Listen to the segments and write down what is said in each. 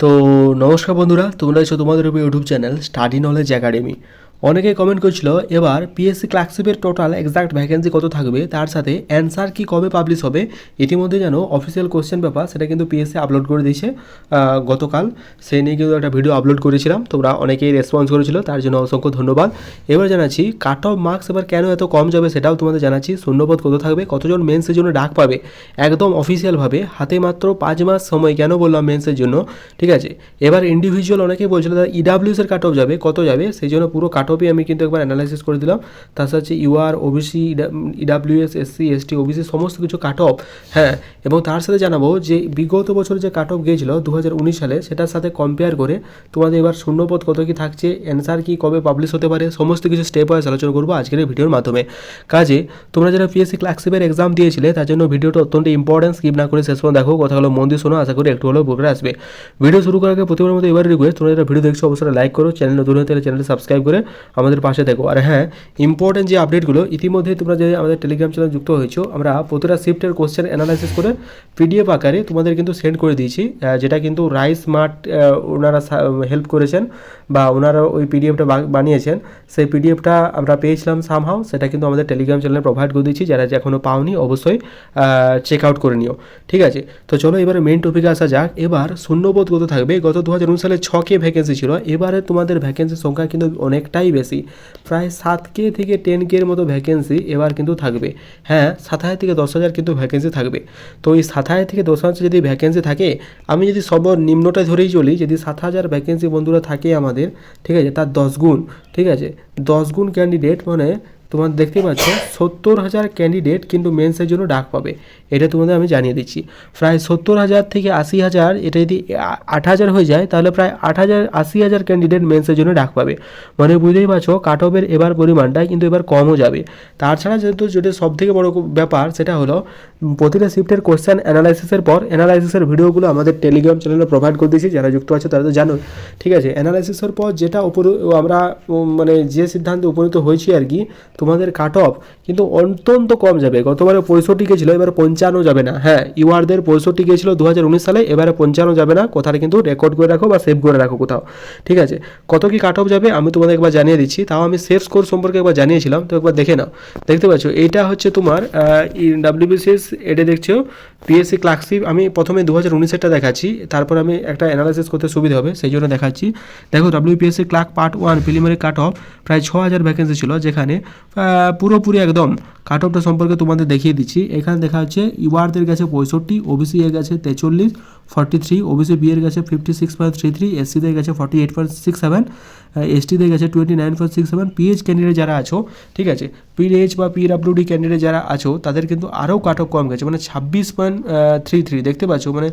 তো নমস্কার বন্ধুরা তোমরা আছো তোমাদের YouTube channel study knowledge academy. অনেকে কমেন্ট করছিল, এবার পিএসসি ক্লার্কশিপের টোটাল এক্সাক্ট ভ্যাকেন্সি কত থাকবে? তার সাথে অ্যান্সার কি কবে পাবলিশ হবে? ইতিমধ্যে যেন অফিসিয়াল কোশ্চেন পেপার সেটা কিন্তু পিএসসি আপলোড করে দিয়েছে গতকাল। সেই নিয়ে কিন্তু একটা ভিডিও আপলোড করেছিলাম। তোমরা অনেকেই রেসপন্স করেছিল, তার জন্য অসংখ্য ধন্যবাদ। এবার জানাচ্ছি কাট অফ মার্কস এবার কেন এত কম যাবে সেটাও তোমাদের জানাচ্ছি। শূন্যপদ কত থাকবে? কতজন মেন্সের জন্য ডাক পাবে? একদম অফিসিয়ালভাবে হাতে মাত্র পাঁচ মাস সময় কেন বললাম মেন্সের জন্য? ঠিক আছে? এবার ইন্ডিভিজুয়াল অনেকেই বলছিল এর কাট অফ যাবে, কত যাবে? সেই জন্য পুরো কাট অফই আমি কিন্তু একবার অ্যানালাইসিস করে দিলাম। তার সাথে হচ্ছে UR OBC EWS SC ST OBC সমস্ত কিছু কাট অফ হ্যাঁ এবং তার সাথে জানাব যে বিগত বছর যে কাট অফ গিয়েছিল দু হাজার উনিশ সালে, সেটার সাথে কম্পেয়ার করে তোমাদের এবার শূন্যপদ কত কি থাকছে অ্যান্সার কি কবে পাবলিশ হতে পারে, সমস্ত কিছু স্টেপ ওয়াইজ আলোচনা করব আজকের ভিডিওর মাধ্যমে। কাজে, তোমরা যারা পিএসসি ক্লার্কশিপের এক্সাম দিয়েছিলে, তার জন্য ভিডিওটা অত্যন্ত ইম্পর্টেন্ট স্কিপ না করে শেষ পর্যন্ত দেখো, কথাগুলো মন দিয়ে শোনো, আশা করি একটু হলেও উপকারে আসবে। ভিডিও শুরু করার আগে প্রতিবার মতো এবার রিকোয়েস্ট তোমরা যারা ভিডিও দেখছ, অবশ্যই লাইক করো চ্যানেল নতুন হতে হলে চ্যানেলটি সাবস্ক্রাইব করে আমাদের পাশে দেখো। আর হ্যাঁ ইম্পর্টেন্ট যে আপডেটগুলো ইতিমধ্যে তোমরা যে আমাদের টেলিগ্রাম চ্যানেল যুক্ত হয়েছো, আমরা প্রতিটা শিফটের কোশ্চেন অ্যানালাইসিস করে পিডিএফ আকারে তোমাদের কিন্তু সেন্ড করে দিয়েছি যেটা কিন্তু রাইস স্মার্ট ওনারা হেল্প করেছেন বা ওনারা ওই পিডিএফটা বানিয়েছেন। সেই পিডিএফটা আমরা পেয়েছিলাম সামহাও সেটা কিন্তু আমাদের টেলিগ্রাম চ্যানেলে প্রোভাইড করে দিয়েছি। যারা এখনও পাওনি, অবশ্যই চেক আউট করে নিও। ঠিক আছে? তো চলো এবারে মেন টপিকে আসা যাক। এবার শূন্যবোধ কত থাকবে? গত দু হাজার উনিশ সালে ছকে ভ্যাকেন্সি ছিল। এবারে তোমাদের ভ্যাকেন্সির সংখ্যা কিন্তু অনেকটাই বেশি। প্রায় সাত কে থেকে টেন কে এর মতো ভ্যাকেন্সি এবার কিন্তু থাকবে। হ্যাঁ সাত হাজার থেকে দশ হাজার কিন্তু ভ্যাকেন্সি থাকবে। তো এই সাত হাজার থেকে দশ হাজার যদি ভ্যাকেন্সি থাকে, আমি যদি সব নিম্নটা ধরেই চলি, যদি সাত হাজার ভ্যাকেন্সি বন্ধুরা থাকে আমাদের, ঠিক আছে, তার দশ গুণ, ঠিক আছে, দশ গুণ ক্যান্ডিডেট মানে তোমার দেখতে পাচ্ছ সত্তর হাজার ক্যান্ডিডেট কিন্তু মেন্সের জন্য ডাক পাবে। এটা তোমাদের আমি জানিয়ে দিচ্ছি। প্রায় সত্তর হাজার থেকে আশি হাজার, এটা যদি আট হাজার হয়ে যায়, তাহলে প্রায় আট হাজার, আশি হাজার ক্যান্ডিডেট মেন্সের জন্য ডাক পাবে। মানে বুঝতেই পারছ কাট অফের এবার পরিমাণটা কিন্তু এবার কমও যাবে। তাছাড়া যেহেতু যেটা সব থেকে বড় ব্যাপার, সেটা হলো প্রতিটা শিফটের কোশ্চেন অ্যানালাইসিসের পর অ্যানালাইসিসের ভিডিওগুলো আমাদের টেলিগ্রাম চ্যানেলে প্রোভাইড করে দিয়েছি। যারা যুক্ত আছে তারা তো জানো ঠিক আছে অ্যানালাইসিসের পর যেটা উপর, আমরা মানে যে সিদ্ধান্তে উপনীত হয়েছি আর কি, তোমাদের কাট অফ কিন্তু অত্যন্ত কম যাবে। গতবারে পঁয়ষট্টি গেছিল এবার পঞ্চান্ন যাবে না। হ্যাঁ ইউআরদের পঁয়ষট্টি গিয়েছিল দু হাজার উনিশ সালে, এবারে পঞ্চান্ন যাবে না। কথাটা কিন্তু রেকর্ড করে রাখো বা সেভ করে রাখো কোথাও। ঠিক আছে? কত কি কাট অফ যাবে আমি তোমাদের একবার জানিয়ে দিচ্ছি। তাও আমি সেফ স্কোর সম্পর্কে একবার জানিয়েছিলাম, তো একবার দেখে নাও। দেখতে পাচ্ছ, এইটা হচ্ছে তোমার ডাব্লিউবিসিএস এটা দেখছ পিএসসি ক্লার্কশিপ আমি প্রথমে দু হাজার উনিশেরটা দেখাচ্ছি, তারপর আমি একটা অ্যানালাইসিস করতে সুবিধা হবে, সেই জন্য দেখাচ্ছি। দেখো WPSC clerk part one preliminary cut off প্রায় ছ হাজার ভ্যাকেন্সি ছিল, যেখানে পুরোপুরি একদম কাট অফটা সম্পর্কে তোমাদের দেখিয়ে দিচ্ছি। এখানে দেখা যাচ্ছে ইউআরদের গেছে পঁয়ষট্টি ওবিসি এ গেছে তেচল্লিশ ফর্টি থ্রি ওবিসি বি এর কাছে fifty six point three three এসসিদের কাছে forty eight point six seven এসটিদের কাছে twenty nine point six seven PH candidate যারা আছো, ঠিক আছে? পিএইচ বা পিডাব্লিউডি ক্যান্ডিডেট যারা আছো, তাদের কিন্তু আরও কাট অফ কম গেছে মানে ছাব্বিশ পয়েন্ট থ্রি থ্রি দেখতে পাচ্ছ? মানে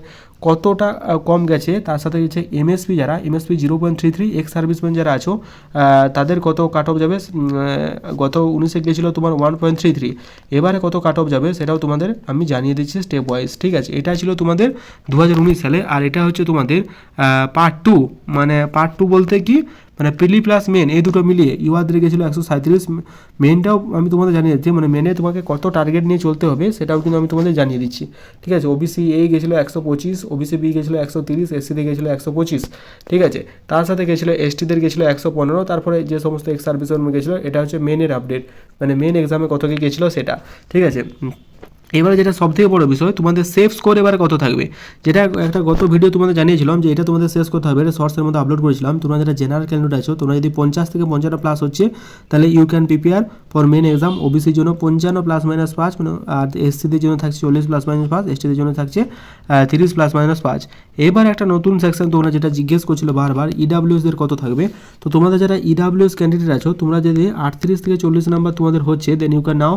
কতটা কম গেছে? তার সাথে হচ্ছে এমএসপি যারা MSP zero point three three ex serviceman যারা আছো তাদের কত কাট অফ যাবে? গত উনিশে গিয়েছিল তোমার ওয়ান পয়েন্ট থ্রি থ্রি এবারে কত কাট অফ যাবে? সেটাও তোমাদের আমি জানিয়ে দিচ্ছি স্টেপ ওয়াইজ ঠিক আছে? এটা ছিল তোমাদের দু হাজার উনিশ সালে আর এটা হচ্ছে তোমাদের পার্ট টু মানে পার্ট টু বলতে কি মানে প্রিলি প্লাস মেন এই দুটো মিলিয়ে ইউআদের গেছিল একশো সাঁত্রিশ মেনটাও আমি তোমাদের জানিয়ে দিচ্ছি মানে মেনে তোমাকে কত টার্গেট নিয়ে চলতে হবে, সেটাও কিন্তু আমি তোমাদের জানিয়ে দিচ্ছি। ঠিক আছে? ওবিসি এ গেছিল একশো পঁচিশ ওবিসি বি গেছিল একশো তিরিশ এসসিতে গেছিল একশো পঁচিশ। ঠিক আছে? তার সাথে গেছিল এসটিদের গেছিল একশো পনেরো, তারপরে যে সমস্ত এক্স সার্ভিসের গেছিল, এটা হচ্ছে মেনের আপডেট মানে মেন এক্সামে কত কি গেছিল সেটা। ঠিক আছে? এবারে যেটা সব থেকে বড় বিষয়, তোমাদের সেফ স্কোর এবারে কত থাকবে? যেটা একটা গত ভিডিও তোমাদের জানিয়েছিলাম যে এটা তোমাদের শেষ করতে হবে এটা শর্টসের মধ্যে আপলোড করেছিলাম। তোমরা যেটা জেনারেল ক্যান্ডিডেট আছো, তোমরা যদি পঞ্চাশ থেকে পঞ্চান্ন প্লাস হচ্ছে, তাহলে you can prepare for main exam ওবিসির জন্য পঞ্চান্ন প্লাস মাইনাস পাঁচ মানে আর এসসিদের জন্য থাকছে চল্লিশ প্লাস মাইনাস পাঁচ এসটিদের জন্য থাকছে তিরিশ প্লাস মাইনাস পাঁচ। এবার একটা নতুন সেকশন তোমরা যেটা জিজ্ঞেস করছিল বারবার ইডাব্লিউএস দের কত থাকবে? তো তোমাদের যারা ইডাব্লিউএস ক্যান্ডিডেট আছো, তোমরা যদি আটত্রিশ থেকে চল্লিশ নাম্বার তোমাদের হচ্ছে দেন ইউ ক্যান নাও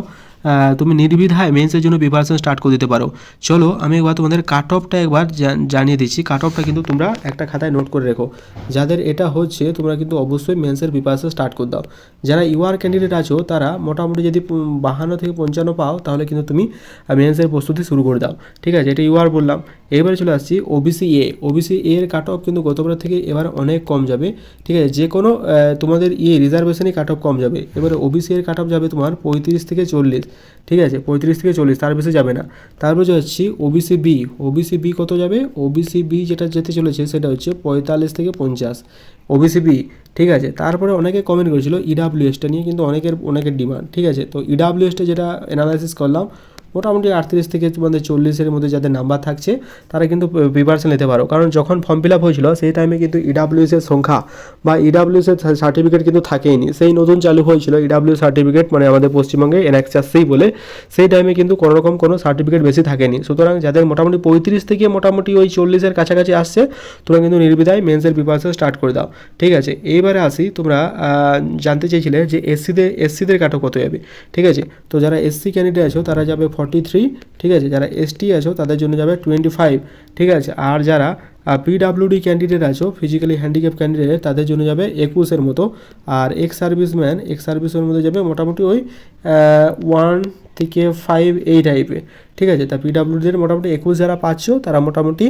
তুমি নির্বিধায় মেন্সের জন্য প্রিপারেশন স্টার্ট করে দিতে পারো। চলো, আমি একবার তোমাদের কাট অফটা একবার জানিয়ে দিচ্ছি। কাট অফটা কিন্তু তোমরা একটা খাতায় নোট করে রেখো। যাদের এটা হচ্ছে, তোমরা কিন্তু অবশ্যই মেন্সের প্রিপারেশন স্টার্ট করে দাও। যারা ইউআর ক্যান্ডিডেট আছো, তারা মোটামুটি যদি বাহান্ন থেকে পঞ্চান্ন পাও, তাহলে কিন্তু তুমি মেন্সের প্রস্তুতি শুরু করে দাও। ঠিক আছে? এটা ইউআর বললাম। এবারে চলে আসছি ওবিসি এ ওবিসি এ এর কাট অফ কিন্তু গতবার থেকে এবার অনেক কম যাবে। ঠিক আছে? যে কোনো তোমাদের ইয়ে রিজার্ভেশনই কাট অফ কম যাবে। এবারে ওবিসি এর কাট অফ যাবে তোমার পঁয়ত্রিশ থেকে চল্লিশ। ঠিক আছে, পঁয়ত্রিশ থেকে চল্লিশ, তার বেশি যাবে না। তারপরে যাচ্ছি ওবিসি বি ওবিসি বি কত যাবে? ওবিসি বি যেটা যেতে চলেছে সেটা হচ্ছে পঁয়তাল্লিশ থেকে পঞ্চাশ। ওবিসি বি ঠিক আছে, তারপরে অনেকে কমেন্ট করেছিল ইডাব্লিউএসটা নিয়ে, কিন্তু অনেকের অনেকের ডিমান্ড ঠিক আছে। তো ইডাব্লিউএসটা যেটা অ্যানালাইসিস করলাম মোটামুটি আটত্রিশ থেকে তোমাদের চল্লিশের মধ্যে যাদের নাম্বার থাকছে, তারা কিন্তু প্রিপারেশন নিতে পারো। কারণ যখন ফর্ম ফিল আপ হয়েছিল, সেই টাইমে কিন্তু ইডাব্লিউএস এর সংখ্যা বা ইডাব্লিউএস এর সার্টিফিকেট কিন্তু থাকেইনি। সেই নতুন চালু হয়েছিল ইডাব্লিউ সার্টিফিকেট মানে আমাদের পশ্চিমবঙ্গে এনএক্সআরসি বলে, সেই টাইমে কিন্তু কোনো রকম কোনো সার্টিফিকেট বেশি থাকেনি। সুতরাং যাদের মোটামুটি পঁয়ত্রিশ থেকে মোটামুটি ওই চল্লিশের কাছাকাছি আসছে, তোমরা কিন্তু নির্বিধায় মেন্সের প্রিপারেশন স্টার্ট করে দাও। ঠিক আছে? এইবারে আসি, তোমরা জানতে চেয়েছিলে যে এসসিদের এসসিদের কাটো কত যাবে? ঠিক আছে? তো যারা এসসি ক্যান্ডিডেট আছো, তারা যাবে ফর্টি থ্রি ঠিক আছে? যারা এসটি আছো, তাদের জন্য যাবে টোয়েন্টি ফাইভ ঠিক আছে? আর যারা পিডাব্লিউডি ক্যান্ডিডেট আছো ফিজিক্যালি হ্যান্ডিক্যাপ ক্যান্ডিডেট তাদের জন্য যাবে একুশের মতো। আর এক্স সার্ভিসম্যান এক্স সার্ভিসের মধ্যে যাবে মোটামুটি ওই ওয়ান থেকে ফাইভ এই টাইপে ঠিক আছে? তা পিডাব্লিউডির মোটামুটি একুশ যারা পাচ্ছ, তারা মোটামুটি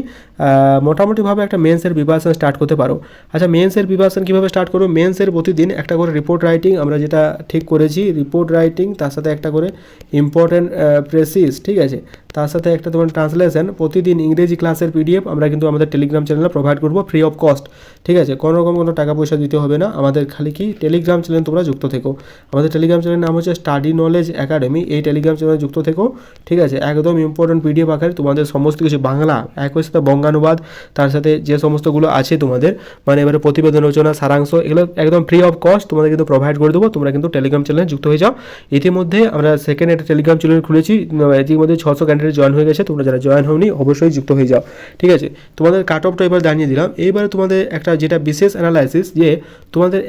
মোটামুটিভাবে একটা মেন্সের প্রিপারেশন স্টার্ট করতে পারো। আচ্ছা মেন্সের প্রিপারেশন কীভাবে স্টার্ট করব? মেন্সের প্রতিদিন একটা করে রিপোর্ট রাইটিং আমরা যেটা ঠিক করেছি রিপোর্ট রাইটিং তার সাথে একটা করে ইম্পর্টেন্ট প্রেসিস ঠিক আছে? তার সাথে একটা তোমার ট্রান্সলেশন প্রতিদিন ইংরেজি ক্লাসের পিডিএফ আমরা কিন্তু আমাদের টেলিগ্রাম চ্যানেলে প্রোভাইড করব ফ্রি অফ কস্ট ঠিক আছে? কোনো রকম কোনো টাকা পয়সা দিতে হবে না। আমাদের খালি কি টেলিগ্রাম চ্যানেল তোমরা যুক্ত থেকো। আমাদের টেলিগ্রাম চ্যানেলের নাম হচ্ছে স্টাডি নলেজ একাডেমি এই টেলিগ্রাম চ্যানেলে যুক্ত থেকো। ঠিক আছে? একদম ইম্পর্টেন্ট পিডিএফ আকারে তোমাদের সমস্ত কিছু, বাংলা, একই সাথে বঙ্গানুবাদ, তার সাথে যে সমস্তগুলো আছে তোমাদের মানে এবারে প্রতিবেদন, রচনা, সারাংশ, এগুলো একদম ফ্রি অফ কস্ট তোমাদের কিন্তু প্রোভাইড করে দেবো। তোমরা কিন্তু টেলিগ্রাম চ্যানেলে যুক্ত হয়ে যাও। ইতিমধ্যে আমরা সেকেন্ড একটা টেলিগ্রাম চ্যানেল খুলেছি ইতিমধ্যে ছশো ক্যান্ডিডেট জয়েন হয়ে গেছে। তোমরা যারা জয়েন হওনি, অবশ্যই যুক্ত হয়ে যাও। ঠিক আছে? তোমাদের কাট অফটা এবার জানিয়ে দিলাম। এইবারে তোমাদের একটা যেটা বিশেষ অ্যানালাইসিস যে তোমাদের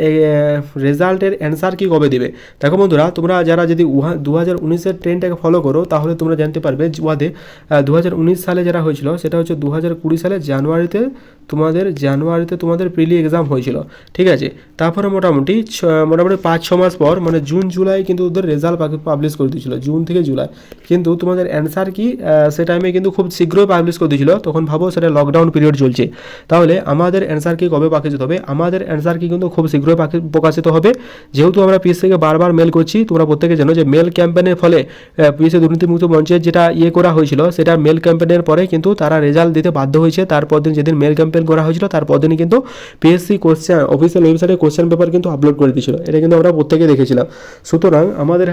রেজাল্টের অ্যান্সার কি কবে দেবে? দেখো বন্ধুরা, তোমরা যারা যদি উহা দু হাজার উনিশের ট্রেনটাকে ফলো করো, তাহলে তোমরা জানতে পারবে উহাতে দু হাজার উনিশ সালে যারা হয়েছিল, সেটা হচ্ছে দু হাজার কুড়ি সালে জানুয়ারিতে তোমাদের জানুয়ারিতে তোমাদের প্রিলি এক্সাম হয়েছিল, ঠিক আছে? তারপরে মোটামুটি মোটামুটি পাঁচ, ছ মাস পর মানে জুন, জুলাই কিন্তু ওদের রেজাল্ট পাবলিশ করে দিয়েছিল, জুন থেকে জুলাই। কিন্তু তোমাদের অ্যান্সার কি সে টাইমে কিন্তু খুব শীঘ্রই পাবলিশ করে দিয়েছিল, তখন ভাবো সেটা লকডাউন পিরিয়ড চলছে। তাহলে আমাদের অ্যান্সার কি কবে প্রকাশিত হবে? আমাদের অ্যান্সার কি কিন্তু খুব শীঘ্রই প্রকাশিত হবে। যেহেতু আমরা পিস থেকে বারবার মেল করছি, তোমরা প্রত্যেকে জানো যে মেল ক্যাম্পেনের ফলে পিএসসি দুর্নীতিমুক্ত মঞ্চের যেটা ইয়ে করা হয়েছিল, সেটা মেল ক্যাম্পেনের পরে কিন্তু তারা রেজাল্ট দিতে বাধ্য হয়েছে। তারপর দিন যেদিন মেল ক্যাম্পেন করা হয়েছিল, তারপর দিনই কিন্তু পিএসসি কোশ্চেন অফিসিয়াল ওয়েবসাইটে কোশ্চেন পেপার কিন্তু আপলোড করে দিয়েছিল। এটা কিন্তু আমরা প্রত্যেকে দেখেছিলাম। সুতরাং আমাদের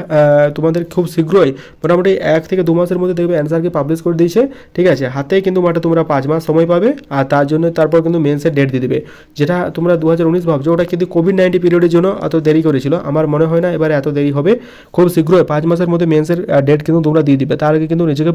তোমাদের খুব শীঘ্রই মোটামুটি এক থেকে দু মাসের মধ্যে দেখবে অ্যান্সারকে পাবলিশ করে দিয়েছে। ঠিক আছে? হাতে কিন্তু মাঠে তোমরা পাঁচ মাস সময় পাবে আর তার জন্য তারপর কিন্তু মেন্সের ডেট দিয়ে দেবে। যেটা তোমরা দু হাজার উনিশ ভাবছ, ওটা কিন্তু কোভিড নাইন্টিন পিরিয়ডের জন্য এত দেরি করেছিল। আমার মনে হয় না এবারে এত দেরি হবে। খুব শীঘ্রই পাঁচ মাসের মধ্যে মেন্সের ডেট কিন্তু তোমরা দিয়ে দিবে। তার আগে কিন্তু নিজেকে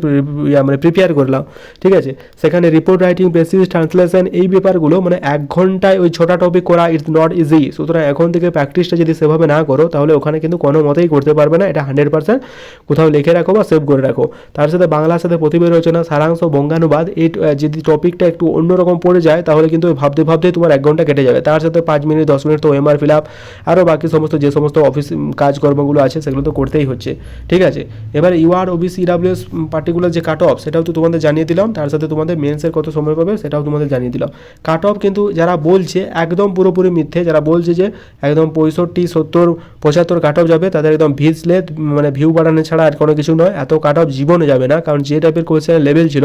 মানে প্রিপেয়ার করলাম ঠিক আছে? সেখানে রিপোর্ট রাইটিং বেসিস ট্রান্সলেশন এই ব্যাপারগুলো মানে এক ঘন্টায় ওই ছটা টপিক করা ইটস নট ইজি সুতরাং এখন থেকে প্র্যাকটিসটা যদি সেভাবে না করো, তাহলে ওখানে কিন্তু কোনো মতেই করতে পারবে না। এটা হান্ড্রেড পার্সেন্ট কোথাও লিখে রাখো বা সেভ করে রাখো। তার সাথে বাংলার সাথে প্রতিবেদন রচনা, সারাংশ, বঙ্গানুবাদ এই যদি টপিকটা একটু অন্যরকম পড়ে যায়, তাহলে কিন্তু ভাবতে ভাবতে তোমার এক ঘণ্টা কেটে যাবে। তার সাথে পাঁচ মিনিট, দশ মিনিট তো এমআর ফিল আপ আরও বাকি সমস্ত যে সমস্ত অফিস কাজকর্মগুলো আছে, সেগুলো তো করতেই হচ্ছে। ঠিক আছে? এবার ইউআর ওবিসি ইডাব্লিউএস পার্টিকুলার যে কাট অফ সেটাও তো তোমাদের জানিয়ে দিলাম। তার সাথে তোমাদের মেন্সের কত সময় পাবে, সেটাও তোমাদের জানিয়ে দিলাম। কাট অফ কিন্তু যারা বলছে, একদম পুরোপুরি মিথ্যে। যারা বলছে যে একদম পঁয়ষট্টি, সত্তর, পঁচাত্তর কাট অফ যাবে, তাদের একদম ভিজলে মানে ভিউ বাড়ানো ছাড়া আর কোনো কিছু নয়। এত কাট অফ জীবনে যাবে না, কারণ যে টাইপের কোশ্চেনের লেভেল ছিল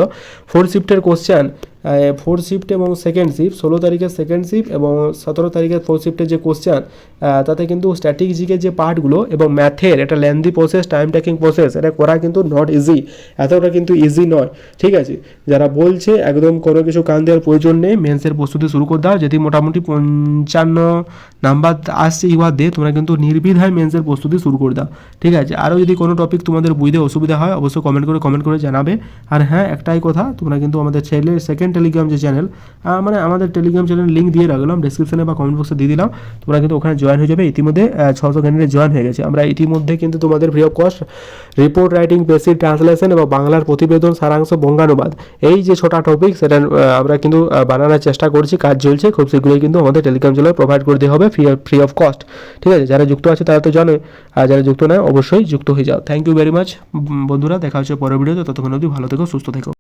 ফোর শিফটের কোশ্চেন ফোর শিফট এবং সেকেন্ড শিফট ষোলো তারিখের সেকেন্ড শিফট এবং সতেরো তারিখের ফোর শিফটের যে কোশ্চেন তাতে কিন্তু স্ট্র্যাটেজিকের যে পার্টগুলো এবং ম্যাথের একটা lengthy process time taking process এটা করা কিন্তু নট ইজি এতটা কিন্তু ইজি নয়, ঠিক আছে? যারা বলছে একদম কোনো কিছু কান দেওয়ার প্রয়োজন নেই মেন্সের প্রস্তুতি শুরু করে দাও, যদি মোটামুটি পঞ্চান্ন নাম্বার আসছে ইউয়ার দিয়ে তোমরা কিন্তু নির্বিধায় মেন্সের প্রস্তুতি শুরু করে দাও, ঠিক আছে? আরও যদি কোনো টপিক তোমাদের বুঝতে অসুবিধা হয়, অবশ্যই কমেন্ট করে কমেন্ট করে জানাবে। আর হ্যাঁ একটাই কথা, তোমরা কিন্তু আমাদের ছেলে সেকেন্ড টেলিগ্রাম যে চ্যানেল মানে আমাদের টেলিগ্রাম চ্যানেল লিঙ্ক দিয়ে রাখলাম ডিসক্রিপশনে বা কমেন্ট বক্সে দিয়ে দিলাম, তোমরা কিন্তু ওখানে জয়েন হয়ে যাবে। ইতিমধ্যে ছশো ক্যান্ডিডেট জয়েন হয়ে গেছে। আমরা ইতিমধ্যে কিন্তু তোমাদের of cost report writing basic translation এবং বাংলার প্রতিবেদন, সারাংশ, বঙ্গানুবাদ। এই যে ছোটা টপিক সেটা আমরা কিন্তু বানানোর চেষ্টা করছি, কাজ চলছে, খুব শীঘ্রই কিন্তু আমাদের টেলিগ্রাম চ্যানেলে প্রোভাইড করে দেওয়া হবে ফ্রি ফ্রি অফ কস্ট ঠিক আছে? যারা যুক্ত আছে তারা তো জানে, আর যারা যুক্ত নয়, অবশ্যই যুক্ত হয়ে যাও। থ্যাংক ইউ ভেরি মাচ বন্ধুরা, দেখা হচ্ছে পরের ভিডিওতে ততক্ষণ অবধি ভালো থেকো, সুস্থ থেকো।